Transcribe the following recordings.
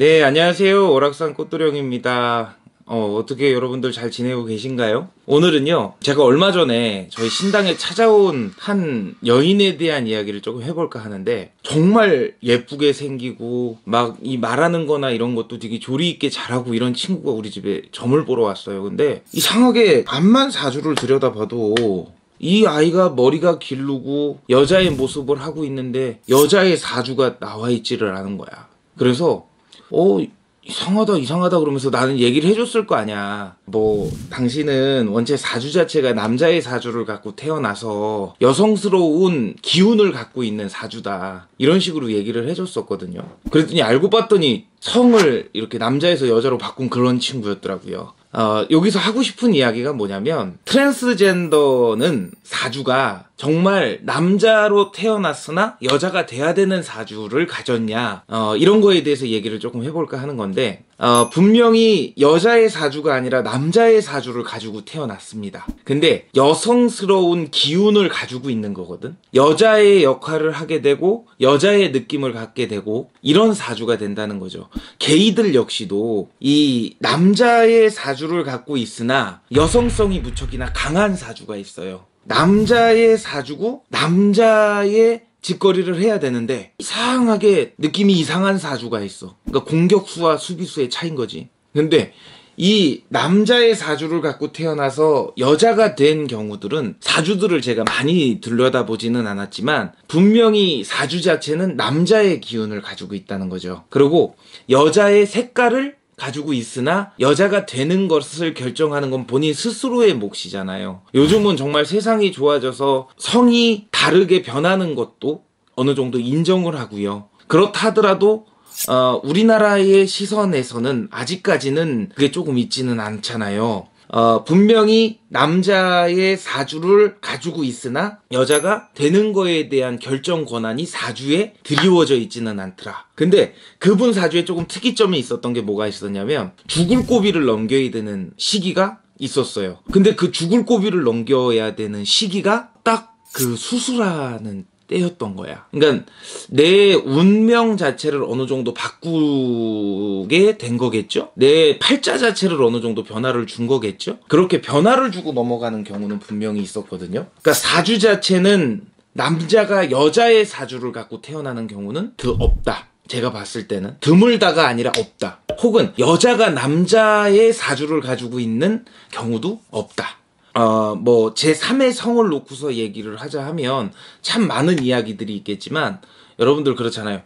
네, 안녕하세요. 오락산 꽃도령입니다. 어, 어떻게 여러분들 잘 지내고 계신가요? 오늘은요, 제가 얼마 전에 저희 신당에 찾아온 한 여인에 대한 이야기를 조금 해볼까 하는데, 정말 예쁘게 생기고, 막 이 말하는 거나 이런 것도 되게 조리 있게 잘하고 이런 친구가 우리 집에 점을 보러 왔어요. 근데 이상하게 앞만 사주를 들여다봐도 이 아이가 머리가 길르고 여자의 모습을 하고 있는데 여자의 사주가 나와 있지를 않은 거야. 그래서 어 이상하다 이상하다 그러면서 나는 얘기를 해줬을 거 아니야. 뭐 당신은 원체 사주 자체가 남자의 사주를 갖고 태어나서 여성스러운 기운을 갖고 있는 사주다. 이런 식으로 얘기를 해줬었거든요. 그랬더니 알고 봤더니 성을 이렇게 남자에서 여자로 바꾼 그런 친구였더라고요. 어, 여기서 하고 싶은 이야기가 뭐냐면 트랜스젠더는 사주가 정말 남자로 태어났으나 여자가 돼야 되는 사주를 가졌냐 어, 이런 거에 대해서 얘기를 조금 해볼까 하는 건데 어, 분명히 여자의 사주가 아니라 남자의 사주를 가지고 태어났습니다. 근데 여성스러운 기운을 가지고 있는 거거든. 여자의 역할을 하게 되고 여자의 느낌을 갖게 되고 이런 사주가 된다는 거죠. 게이들 역시도 이 남자의 사주 를 갖고 있으나 여성성이 무척이나 강한 사주가 있어요. 남자의 사주고 남자의 짓거리를 해야 되는데 이상하게 느낌이 이상한 사주가 있어. 그러니까 공격수와 수비수의 차인 거지. 근데 이 남자의 사주를 갖고 태어나서 여자가 된 경우들은 사주들을 제가 많이 들여다보지는 않았지만 분명히 사주 자체는 남자의 기운을 가지고 있다는 거죠. 그리고 여자의 색깔을 가지고 있으나 여자가 되는 것을 결정하는 건 본인 스스로의 몫이잖아요. 요즘은 정말 세상이 좋아져서 성이 다르게 변하는 것도 어느 정도 인정을 하고요. 그렇다 하더라도 어, 우리나라의 시선에서는 아직까지는 그게 조금 있지는 않잖아요. 어, 분명히 남자의 사주를 가지고 있으나 여자가 되는 거에 대한 결정 권한이 사주에 드리워져 있지는 않더라. 근데 그분 사주에 조금 특이점이 있었던 게 뭐가 있었냐면 죽을 고비를 넘겨야 되는 시기가 있었어요. 근데 그 죽을 고비를 넘겨야 되는 시기가 딱 그 수술하는 때였던 거야. 그러니까 내 운명 자체를 어느 정도 바꾸게 된 거겠죠? 내 팔자 자체를 어느 정도 변화를 준 거겠죠? 그렇게 변화를 주고 넘어가는 경우는 분명히 있었거든요. 그러니까 사주 자체는 남자가 여자의 사주를 갖고 태어나는 경우는 더 없다. 제가 봤을 때는 드물다가 아니라 없다. 혹은 여자가 남자의 사주를 가지고 있는 경우도 없다. 어, 뭐, 제3의 성을 놓고서 얘기를 하자 하면 참 많은 이야기들이 있겠지만, 여러분들 그렇잖아요.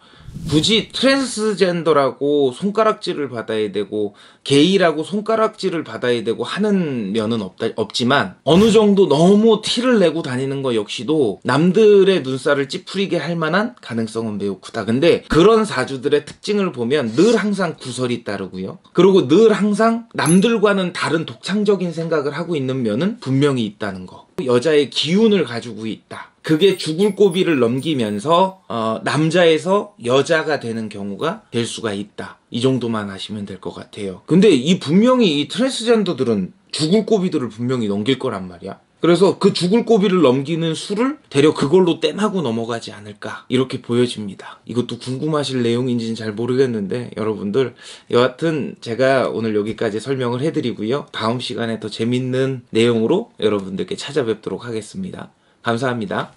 굳이 트랜스젠더라고 손가락질을 받아야 되고 게이라고 손가락질을 받아야 되고 하는 면은 없다, 없지만 어느 정도 너무 티를 내고 다니는 거 역시도 남들의 눈살을 찌푸리게 할 만한 가능성은 매우 크다. 근데 그런 사주들의 특징을 보면 늘 항상 구설이 따르고요. 그리고 늘 항상 남들과는 다른 독창적인 생각을 하고 있는 면은 분명히 있다는 거. 여자의 기운을 가지고 있다. 그게 죽을 고비를 넘기면서 어, 남자에서 여자가 되는 경우가 될 수가 있다. 이 정도만 하시면 될 것 같아요. 근데 이 분명히 이 트랜스젠더들은 죽을 고비들을 분명히 넘길 거란 말이야. 그래서 그 죽을 고비를 넘기는 수를 대려 그걸로 땜하고 넘어가지 않을까 이렇게 보여집니다. 이것도 궁금하실 내용인지는 잘 모르겠는데 여러분들 여하튼 제가 오늘 여기까지 설명을 해드리고요. 다음 시간에 더 재밌는 내용으로 여러분들께 찾아뵙도록 하겠습니다. 감사합니다.